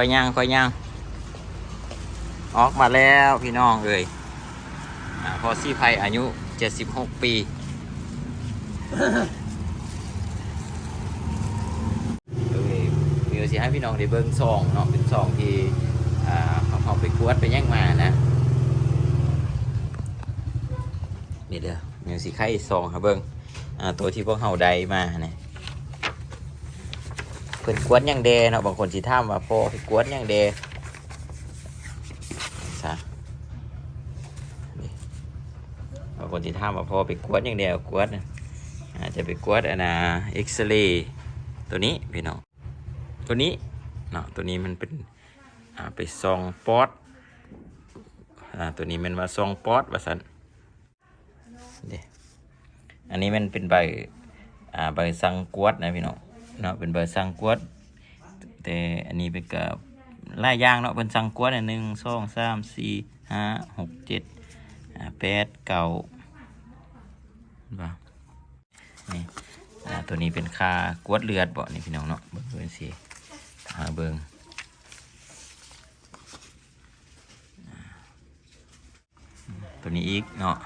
ค่อยย่างค่อยย่างออกมาแล้วพี่น้องเอ้ยพอซี่ไพอายุ 76 ปีเอ้ยมีสิให้พี่น้องได้เบิ่งซองเนาะเป็นซองที่อ่าเขาเขาไปกวดไปแย่งมานะนี่เด้อมีสิไข่ซองครับเบิ่งอ่าตัวที่พวกเฮาได้มาเนี่ย พิ่นกวดหยังแดเนาะบางคนสิถามว่าพ่อไปกวดหยังแดซะบางคนที่ถามว่าพอไปกวดอย่างเดียวกวดน่ะอาจจะไปกวดอันนะเอ็กซเรย์ตัวนี้พี่น้องตัวนี้เนาะตัวนี้มันเป็นอ่าไปซองปอดอ่าตัวนี้มันว่าซองปอดว่าสันเดี๋ยอันนี้มันเป็นใบอ่าใบสังกวดนะพี่น้อง เนาะเป็นใบสังกวด แต่อันนี้เป็นกับลายยางเนาะเป็นสังกวดอันหนึ่งสองสามสี่ห้าหกเจ็ดแปดเก้าบ่นี่ตัวนี้เป็นค่ากวดเลือดบ่นี่พี่น้องเนาะเบิ่งเบิ่งสิหาเบิ่งอ่าตัวนี้อีกเนาะ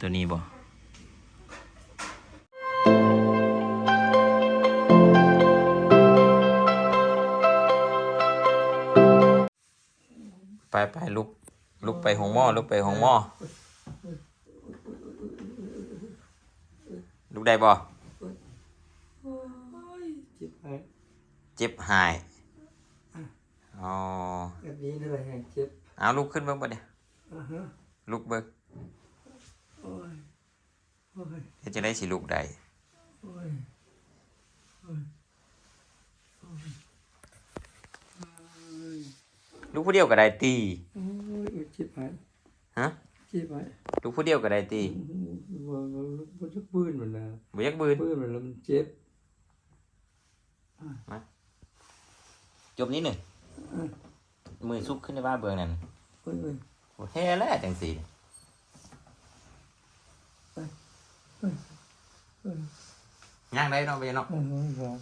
ตัวนี้บ่ ไปไปลุกลุกไปห้องหม้อลุกไปห้องหม้อลุกได้บ่จิบหายเจ็บหายอ๋อแบบนี้นั่นแหละแห่งเจ็บเอาลุกขึ้นเบิ่งบ่เนี่ยอ่าฮะลุกเบิ่งโอ้ยโอ้ยเฮ็ดจะได้สิลุกได้โอ้ย ลุกผู้เดียวก็ได้ตีโอ้ยจิบหายฮะจิบหายลุกผู้เดียวก็ได้ตีว่าว่าว่าจะปืนมันนะบ่อยักบืนปืนมันแล้วมันเจ็บจบนิดหนึ่งมือซุกขึ้นในบ้านเบิ่งนั่นโอ้ยโอ้ยโอ้แท้แล้วจังซี่โอ้ยโอ้ยย่างได้เนาะไปเนาะโอ้ยโอ้ยครับ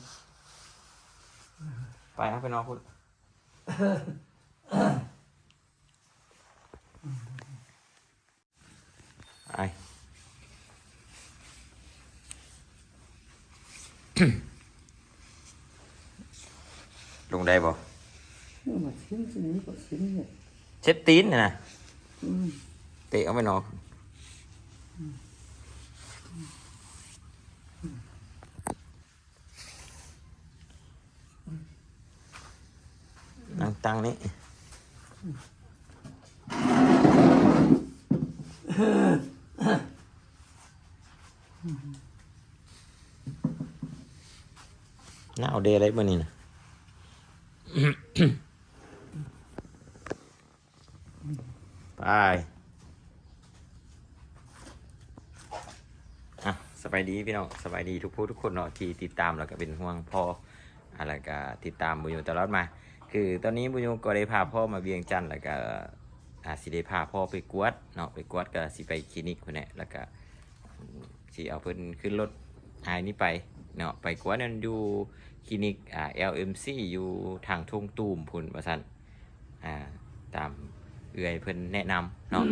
ไปเอาไปนอนพุ่น ลงได้บ่นี่มาชิ้นชิ้นนี้ก็ชิ้นเนี่ยเช็ดตีนน่ะนะอืมเตะเอาไปนอนนั่งตังนี้ หน้าเอาเดย์อะไรบ้านี่นะไปอะสบายดีพี่น้องสบายดีทุกผู้ทุกคนเนาะที่ติดตามแล้วก็เป็นห่วงพ่ออะไรก็ติดตามบุญยูตลอดมา คือตอนนี้บุญยูก็ได้พาพ่อมาเวียงจันทน์แล้วก็อาสิได้พาพ่อไปกวดเนาะไปกวดก็สิไปคลินิกคนนี้แล้วก็สิเอาเพิ่นขึ้นรถหายนี่ไปเนาะไปกวดนั่นอยู่ คลินิกอ่า LMC อยู่ทางทุ่งตูมพุ่นว่าซั่นอ่าตามเอื้อยเพิ่นแนะนำเนาะ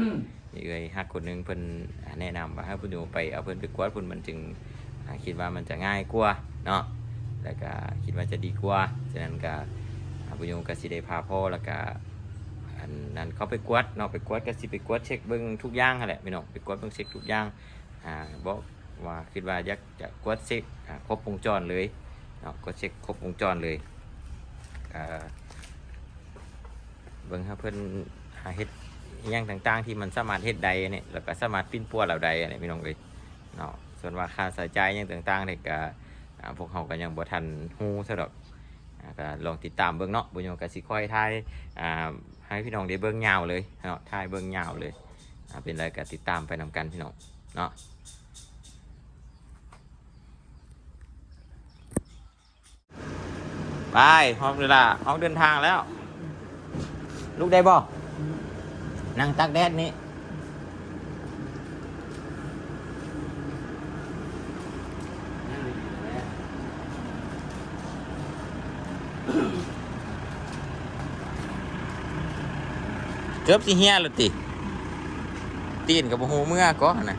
มีเอ้ยฮักคนหนึงเพิ่นอ่าแนะนำว่าให้เพิ่นอยู่ไปเอาเพิ่นไปกวดเพิ่นมันจึงอ่าคิดว่ามันจะง่ายกว่าเนาะแล้วก็คิดว่าจะดีกว่าฉะนั้นก็อ่าบุญยงก็สิได้พาพ่อแล้วก็อันนั้นเขาไปกวดเนาะไปกวดก็สิไปกวดเช็คเบิ่งทุกอย่างนั่นแหละพี่น้องไปกวดเบิ่งเช็คทุกอย่างอ่าบอกว่าคิดว่าอยากจะกวดเช็คอ่าครบวงจรเลย เนากวดเช็คครบวงจรเลยเบิ่งให้เพิ่อนหาเฮ็ดย่างต่างๆ ที่มันสามารถเฮ็ดได้เนี่ยแล้วก็สามารถปิ้นปัวเราได้เนี่ยพี่น้องเลยเนาะส่วนว่าค่าใช้จ่ายอหย่างต่างๆเนี่ยก็พวกเขาก็ยังบ่ทันฮู้ซะดอกก็ลองติดตามเบิ่งเนาะบุญโยก็สิค่อยถ่ายให้พี่น้องได้เบิ่งยาวเลยเนาะถ่ายเบิ่งยาวเลยเป็นไรก็ติดตามไปนำกันพี่น้องเนาะ ไปพร้อมเวลาออกเดินทางแล้ว ลูกได้บ่นั่งตักแดดนี่เกือบสิเฮียเลยติ ตีนกับหูเมื่อก็นะ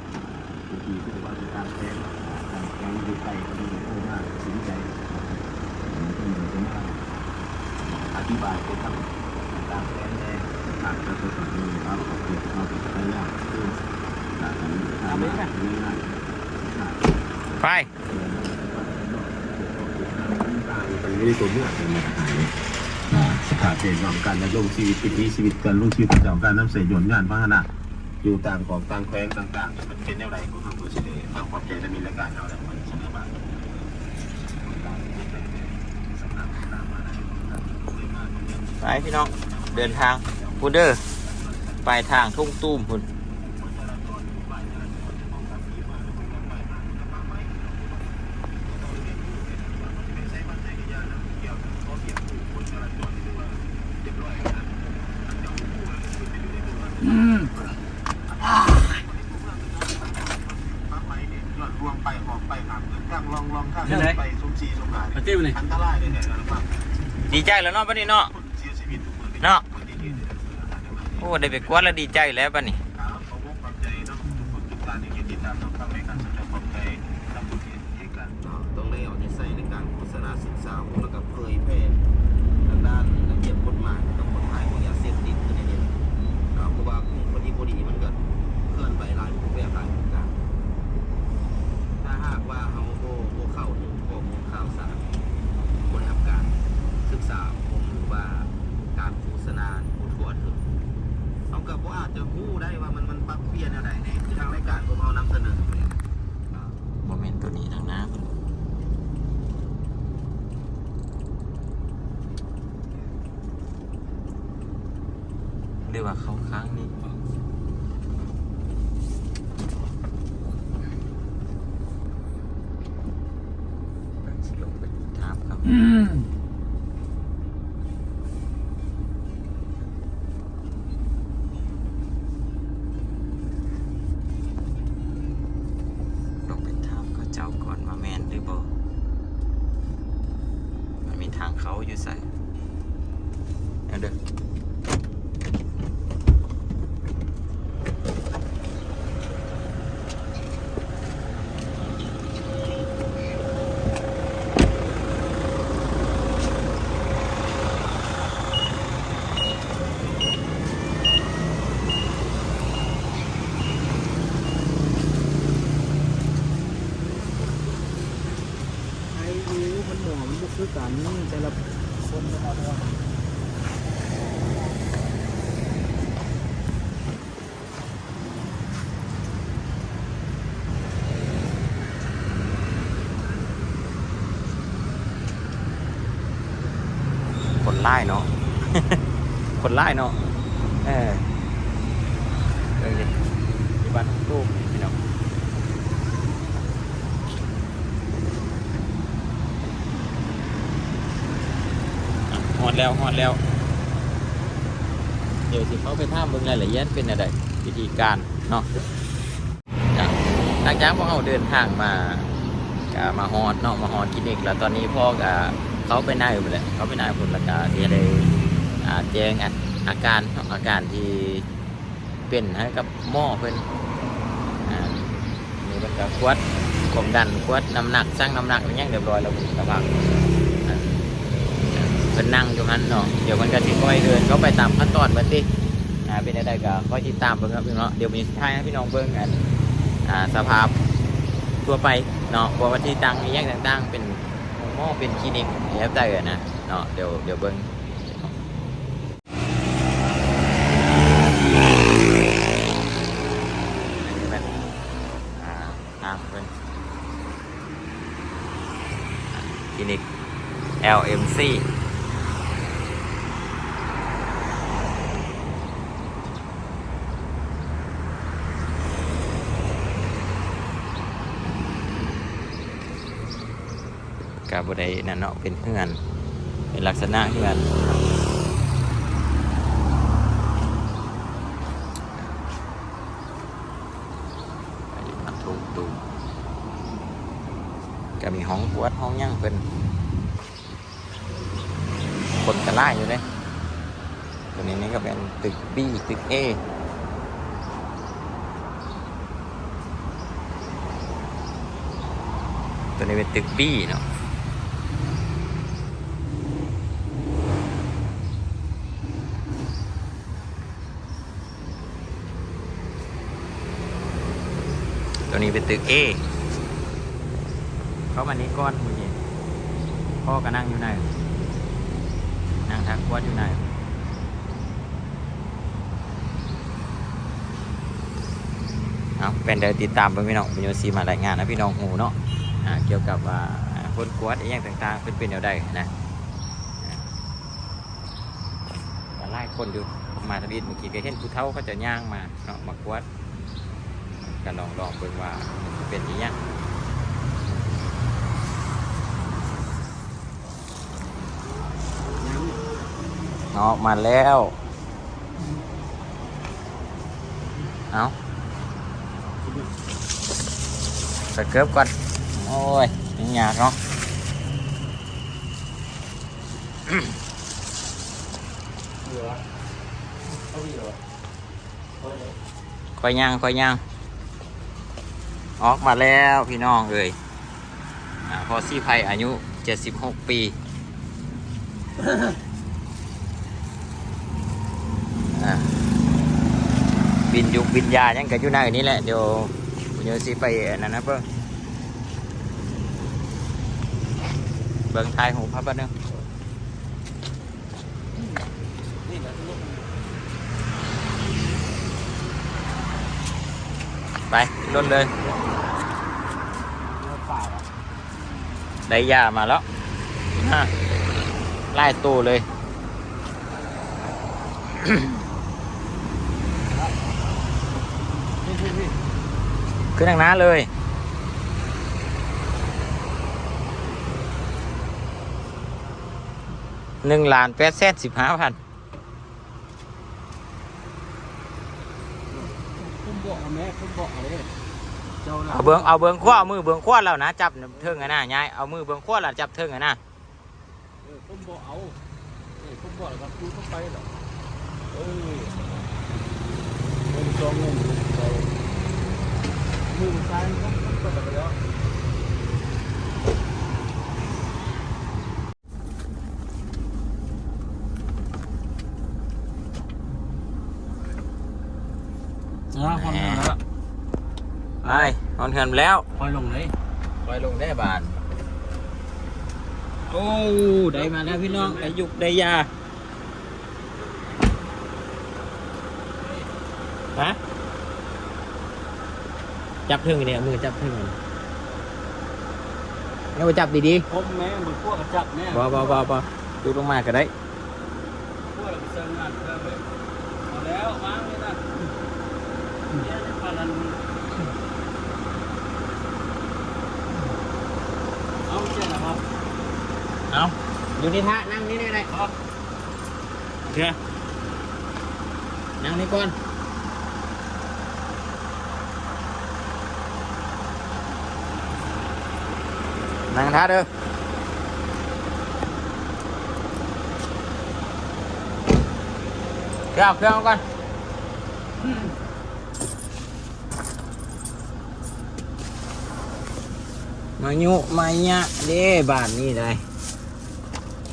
ธิบายไปทำการแทงแทงขาดกระตุ้นกับมือครับเกิดมาเป็นระยะคือการทำทำไม่ง่ายไปมันไม่ได้ตัวเมื่อเป็นมาตรฐานสถานเจนของการดำรงชีวิตวิถีชีวิตการลุ่งชีวิตประจำการน้ำเสียยนงานพาหนะอยู่ต่างของต่างแคว้นต่างๆมันเป็นแนวใดของทางตัวเฉลยทางความใจจะมีรายการเราแล้วมันเสนอมาสำนักตามมาได้ ไปพี่น้องเดินทางพุดเดอร์ไปทางทุ่งตุ้มพุ่นอันตรายเลยเนี่ยนะครับดีใจแล้วเนาะปะนี่เนาะ เสียชีวิต เนาะ โอ้ได้ไปกวาดแล้วดีใจแล้วปะนี่ เขาวกความใจเนาะคนติดตามที่ติดตามต้องทำให้การแสดงความใจทำตัวเองกันต้องได้เอาใจใส่ในการโฆษณาศึกษาแล้วก็เผยแพร่ทางด้านระเบียบกฎหมายกับกฎหมายของยาเสพติดตัวนี้เนี่ยเพราะว่าคนที่พอดีมันก็เคลื่อนไปหลายรูปแบบหลายประการถ้าหากว่าเขาโบโบเข้าถึงข้อมูลข่าวสารบริหารการศึกษาผมหรือว่าการโฆษณาผู้ทั่วถึง เขากับว่าอาจจะพูดได้ว่ามันมันปรับเปลี่ยนอะไรในทางรายการของเรานำเสนอเนี่ย โมเมนต์ตัวนี้ทางหน้าพุ่นหรือ ว่าเขาค้างนี่สิลงไปถามเขาอืมลงไปถามเขาเจ้าก่อนมาแมนหรือบ่มันมีทางเขาอยู่ใส่เอาเด้อ ไอ้รู้มันหมอมันบุกคือกันแต่ละคนแต่ละคน คน ไล่เนาะ คนไล่เนาะ เออเออที่บ้านตู้พี่น้องอะฮอดแล้วฮอดแล้ว เดี๋ยวสิเขาไปท่ามเบิ่งรายละเอียดเป็นอะไรวิธีการเนาะหลังจากพวกเราเดินทางมาก็มาฮอดเนาะมาฮอดคลินิกแล้วตอนนี้พ่อกับ เขาไปนายไปเลยเขาไปนายผลละกาที่ได้แจ้งอาการอาการที่เป็นให้กับหม้อเพิ่นนี่มันก็ควัดความดันควัดน้ำหนักสร้างน้ำหนักอหยังเรียบร้อยแล้วผมกระพักอ่าเพิ่นนั่งอยู่หันเนาะเดี๋ยวมันก็สิค่อยเดินเขาไปตามขั้นตอนเหมือนติอ่าเป็นอะไรก็ค่อยติดตามเบิ่งครับพี่เนาะเดี๋ยวมีสุดท้ายให้พี่น้องเบิ่งกันอ่าสภาพทั่วไปเนาะเพราะว่าที่ตังอหยังต่างๆเป็น หมอเป็นคลินิกแล้วแต่อะนะเนาะเดี๋ยวเดี๋ยวเบิ่งอันนี้เป็นอ่าทางคลินิก LMC กาบไดนั่นเนาะเป็นเฮือนเป็นลักษณะเฮือนมันถูกตูก็มีห้องปวดห้องย่างเป็น คนกระไล่อยู่เลยตัวนี้นี่ก็เป็นตึก B ตึก A ตัวนี้เป็นตึก B เนาะ ตัวนี้เป็นตึก A เขามานี้ก้อนมึงนี่พ่อก็นั่งอยู่ไหนนั่งทักวัดอยู่ไหนเอาเป็นเดินติดตามไปพี่น้องพี่โยซีมารายงานนะพี่น้องหูเนาะเกี่ยวกับว่าคนกวดอย่างต่างๆ เป็นเป็นแนวใดนะไล่คนอยู่มาทวีตเมื่อกี้ก็เห็นผู้เฒ่าเขาจะย่างมาเนาะมากวด ก็ลองลองเบิ่งว่ามันเป็นอหยังออกมาแล้ว เอาสเกิบก่อน โอ้ยยังยากเนาะเหลือเขาเหลือคอยย่างคอยย่าง ออกมาแล้วพี่น้องเอ้ยอพอซี่ไพอายุ 76 ปี บินยุกบินยายังกันอยู่ในนี้แหละ เดี๋ยวเดี๋ยวสิไปนนั้นนะเพิ่งเบิ่งทายหูพับแป๊บนึงนี่ก็ลูกไปรถเลย รถป่าอะ ได้ยามาแล้วอะไล่ตู้เลย ขึ้นทางน้าเลย หนึ่งล้านแปดแสนสิบห้าพันผมบอกแม่ผมบอกอาเลย เจ้าหลาเอาเบืองเอาเบืองขว้ามือเบืองขว้าแล้วนะจับเทิงอะนะยายเอามือเบืองขว้าแล้วจับเทิงอะนะเออผมบอกเอาเออผมบอกแล้วครับดูเข้าไปหรอกเออเงินสองเงินไปมือซ้ายมันก็ก็ไปแล้วนะความเห็ นแล้วไปนอนเฮือนไปแล้วปล่อยลงเลยไปลงได้บานโอ้ได้มาแล้วพี่น้องได้ยุกได้ยาฮะจับเทิงเนี่ยมือจับเทิงเอาไปจับดีผมแม่มือพวกกระจับแม่ๆบ่บ่บ่บ่ดูลงมาก็ได้พวกเราไปเซิร์ฟงานเพิ่มเลยเอาแล้ววางเลยนะเนี่ยในพันนั้นเอาเจ๊นะครับ เอา อยู่นี่ท่านั่งนี่ได้ได้ครับเถื่อนั่งนี่ก่อนนั่งท่าเด้อเครื่องเอาเครื่องเอาก่อนมายุมาเนะเด้บ้านนี่ได้เออ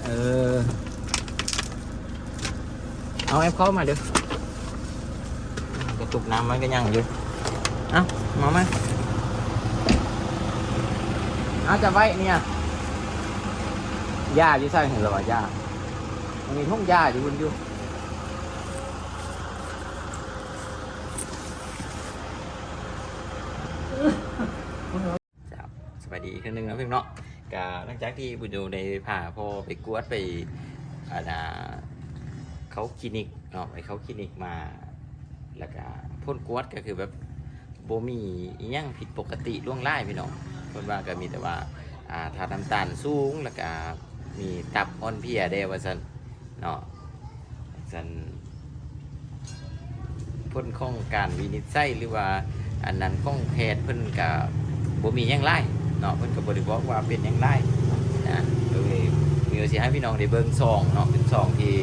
เอาแอปเข้ามาดูกระตุกน้ำมันก็ยังอยู่เอามาไหมเอาจะไว้เนี่ยหญ้าอยู่ใส่เห็นหรอวะหญ้ามันมีทุ่งหญ้าอยู่บนอยู่ครับสวัสดีอีกครั้งหนึ่งนะพี่เนาะ กาหลังจากที่บุญดูได้พาพ่อไปกวดไปอ่าเขาคลินิกเนาะไปเขาคลินิกมา แล้วก็พ่นกวดก็คือแบบโบมีอิหยังผิดปกติล่วงไล่พี่น้องเพิ่นว่าก็มีแต่ว่าอ่าถ้าน้ำตาลสูงแล้วก็มีตับอ่อนเพลียได้ว่าซั่นเนาะซั่นพ่นข้องการวินิจฉัยหรือว่าอันนั้นข้องแพทย์เพิ่นก็บ่มีหยังไล่ เนาะเพิ่นก็บ่ได้บอกว่าเป็นหยังไล่นะโดยมีสิให้พี่น้องได้เบิ่งซองเนาะเป็นซองที่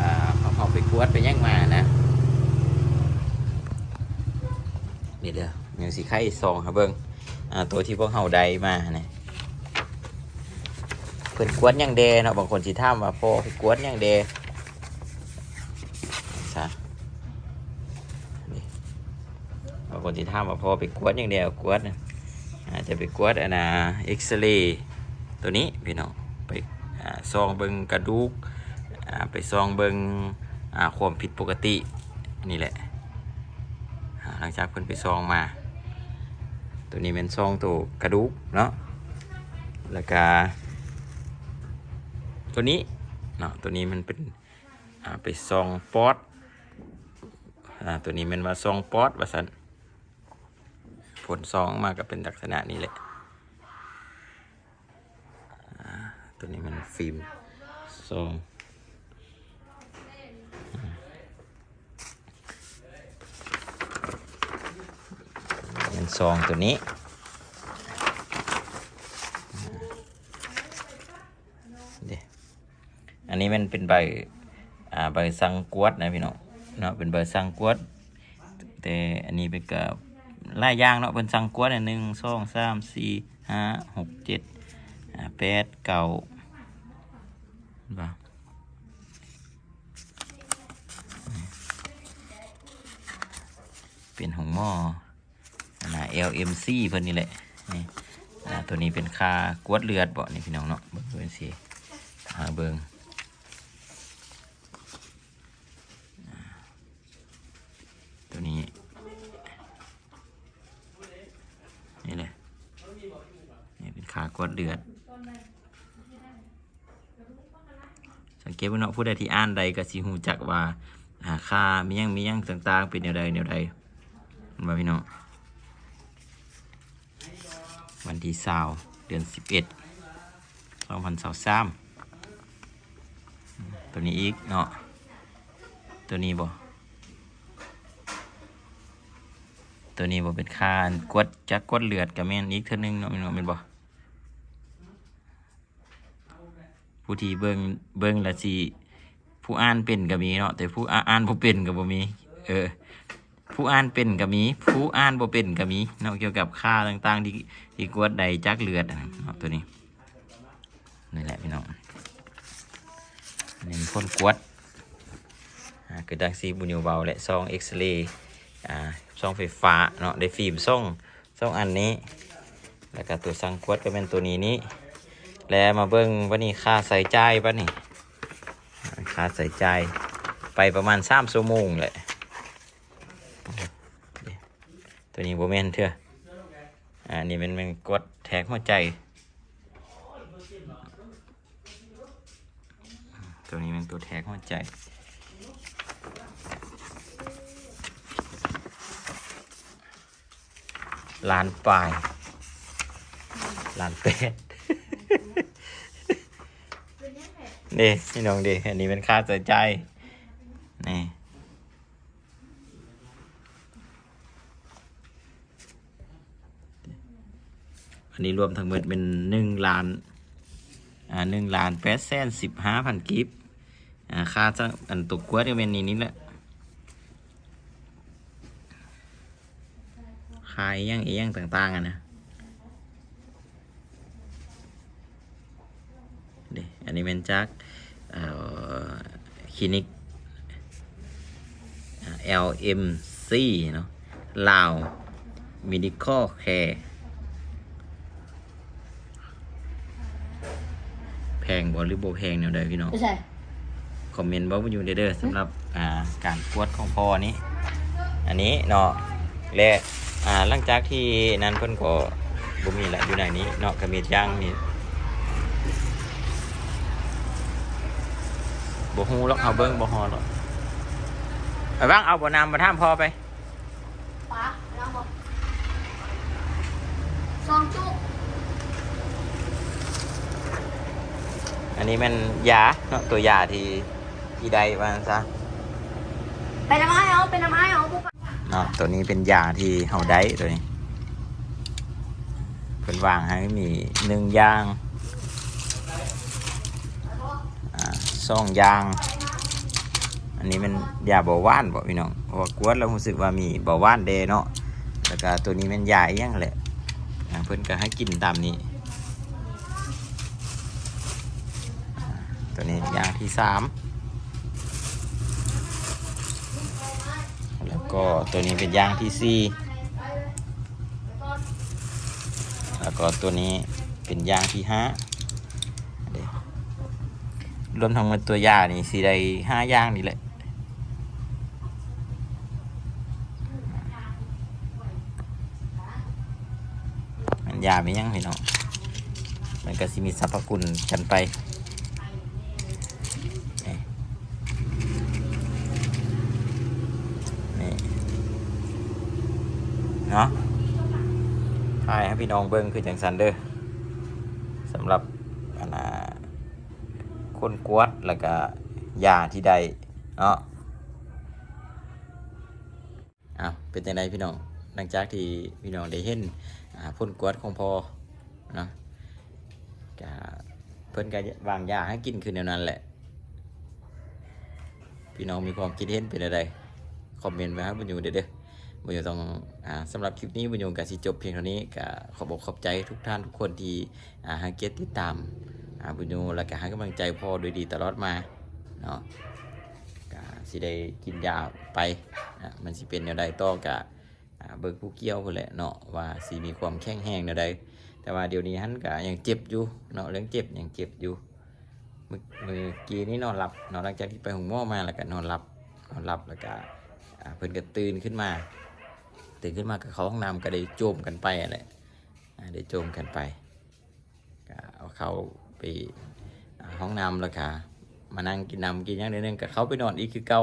อ่าเขาเอาไปกวดไปแย่งมานะนี่เด้อยังสิไข่ซองครับเบิ้งอ่าตัวที่พวกเฮาได้มาเนี่ยเพิ่นกวดยังเดเนาะบางคนสิถามว่าพ่อไปกวดยังเดซะนี่บางคนสิถามว่าพ่อไปกวดหยังเดเอากวดนะ อาจจะไปกวดอันนะเอ็กซเรย์ตัวนี้พี่น้องไปซองเบิงกระดูกไปซองเบิงอ่าความผิดปกตินี่แหละหลังจากเพิ่นไปซองมา ตัวนี้เป็นซองตัวกระดูกเนาะแล้วก็ตัวนี้เนาะตัวนี้มันเป็นไปซองปอดอตัวนี้มันว่าซองปอดว่าสัน ผลซองมาก็เป็นลักษณะนี้แหละตัวนี้มันฟิล์มซองเป็นซองตัวนี้เดี๋ยอันนี้มันเป็นใบอ่าใบสังกวดนะพี่น้องเนาะเป็นใบสังกวดแต่อันนี้เป็นกับ ลายยางเนาะเป็นสังกวดอันหนึ่งสองสามสี่ห้าหกเจ็ดแปดเก้าบ่าเป็นของหม้อนะ LMC เพิ่นนี่แหละนี่ตัวนี้เป็นค่ากวดเลือดบ่นี่พี่น้องเนาะเบิ่งเบิ่งสิหาเบิ่งอ่าตัวนี้นี่แหละนี่เป็นค่ากวดเลือด สังเกตว่าเนาะผู้ใดที่อ่านใดก็สิฮู้จักว่าอ่าค่ามียังมียังต่างๆเป็นแนวใดแนวใดเห็นบ่พี่น้องวันที่สาวเดือนสิบเอ็ดสองพันสาวสามตัวนี้อีกเนาะตัวนี้บ่ตัวนี้บ่เป็นคานกวดจักกวดเลือดกับแม่นอีกเท่านึงเนาะแม่นบ่แม่นบ่ ผู้ที่เบิ่งเบิ่งละสิผู้อ่านเป็นก็มีเนาะแต่ผู้อ่านบ่เป็นก็บ่มี เออ ผู้อ่านเป็นก็มี ผู้อ่านบ่เป็นก็มีเนาะเกี่ยวกับค่าต่างๆ ที่ที่กวดใดจักเลือดอะเนาะตัวนี้นี่แหละพี่น้องนนี้มีคนกวดอ่าคือดังซีบุญยเบาและซองเอ็กซเรย์อ่าซองไฟฟ้าเนาะได้ฟิล์มซ่องซ่องอันนี้ แล้วก็ตัวสังกวดก็เป็นตัวนี้นี้ แล้วมาเบิ้งว่านี่ค่าใส่ใจายปะนี่ค่าใส่ใจายไปประมาณสามชั่วโมงแหละตัวนี้โบแมนเถอะอ่านี่มันมันกดแท็กหัวใจ ตัวนี้มันตัวแท็กหัวใจล้านปลายล้านเป็ด นี่พี่น้องดิอันนี้เป็นค่าใส่ใจ นี่ อันนี้รวมทั้งหมดเป็นหนึ่งล้าน อ่าหนึ่งล้านแปดแสนสิบห้าพันกิฟอ่า ค่าจ้งอันตกกวดก็เป็นนี้นี่แหละขายอิหยังอียังต่างๆอะนะเดยว อันนี้เป็นจากเอ่อคลินิกอ่า LMC เนาะลาว Medical Care แพงบ่หรือบ่แพงแนวใดพี่น้อง ไม่ใช่ คอมเมนต์บอกมาอยู่เด้อๆสำหรับอ่าการกวดของพ่อนี้ อันนี้เนาะและอ่าหลังจากที่นั้นเพิ่นก็บ่มีละอยู่ในนี้เนาะกระมีดย่างนี่ บ่ฮู้หรอกเอาเบิ่งบ่ฮอดหรอกไปบ้างเอาบ่น้ำมาท่ามพ่อไปป้าแล้วบอกซองจุกอันนี้มันยาเนาะตัวยาที่ที่ใดว่าซั่นซะไปน้ำไม้เอาเป็นน้ำไม้เอาพวกเนาะตัวนี้เป็นยาที่เฮาได้ตัวนี้เพิ่นวางให้มีหนึ่งอยาง อ่าสองอยาง อันนี้มันยาเบาหวานบ่พี่น้องเพราะว่ากวดเรารู้สึกว่ามีเบาหวานเดเนาะแล้วก็ตัวนี้มันยาอีหยังแหละอ่าเพิ่นก็ให้กินตามนี้ ตัวนี้ยางที่สามแล้วก็ตัวนี้เป็นยางที่สี่แล้วก็ตัวนี้เป็นยางที่ห้า รวมทั้งหมดตัวยานี่สีได้ห้าอย่างนี่แหละมันยาไม่ยังพี่น้องมันก็สิมีสรรพคุณกันไปนี่เนาะถ่ายให้พี่น้องเบิ้งคือจังสันเด้อสำหรับอันน่ะ คนกวดแล้วก็ยาที่ได้เนาะอ้าวเป็นยังไงพี่น้องหลังจากที่พี่น้องได้เห็นพ่นกวดของพอเนาะก็เพิ่นก็วางยาให้กินคือแนวนั้นแหละ พี่น้องมีความคิดเห็นเป็นอะไรคอมเมนต์ไว้ครับบุญยูเด้อเด้อบุญยูต้องอ่าสำหรับคลิปนี้บุญยูก็สิจบเพียงเท่านี้ก็ขอบอกขอบใจทุกท่านทุกคนที่อ่าให้เกียรติติดตาม อาบุญยูแล้วก็ให้กำลังใจพ่อโดยดีตลอดมาเนาะก็สิได้กินยาไปนะมันสิเป็นแนวใดต่อกับเบิกผู้เกี่ยวพุ่นแหละเนาะว่าสิมีความแข็งแรงแนวใดแต่ว่าเดี๋ยวนี้ฮันก็ยังเจ็บอยู่เนาะเรื่องเจ็บยังเจ็บอยู่เมื่อมือกี้นี้นอนหลับนาะหลังจากที่ไปหงหม้อมาแล้วก็นอนหลับนอนหลับแล้วก็เพิ่นก็ตื่นขึ้นมา ตื่นขึ้นมาก็เขาห้องน้ำก็ได้โจมกันไปอะไรได้โจมกันไปก็เอาเขา ไปห้องน้ำแล้วค่ะมานั่งกินน้ำกินย่างเดียวนึงกับเขาไปนอนอีกคือเก่า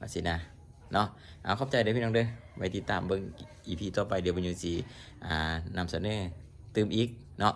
วาสินะเนาะเอาข้าใจเด้อพี่น้องเด้อไว้ติดตามเบิ่งอีพีต่อไปเดี๋ยวบรรยูสีอ่านำเสนอเติมอีกเนาะ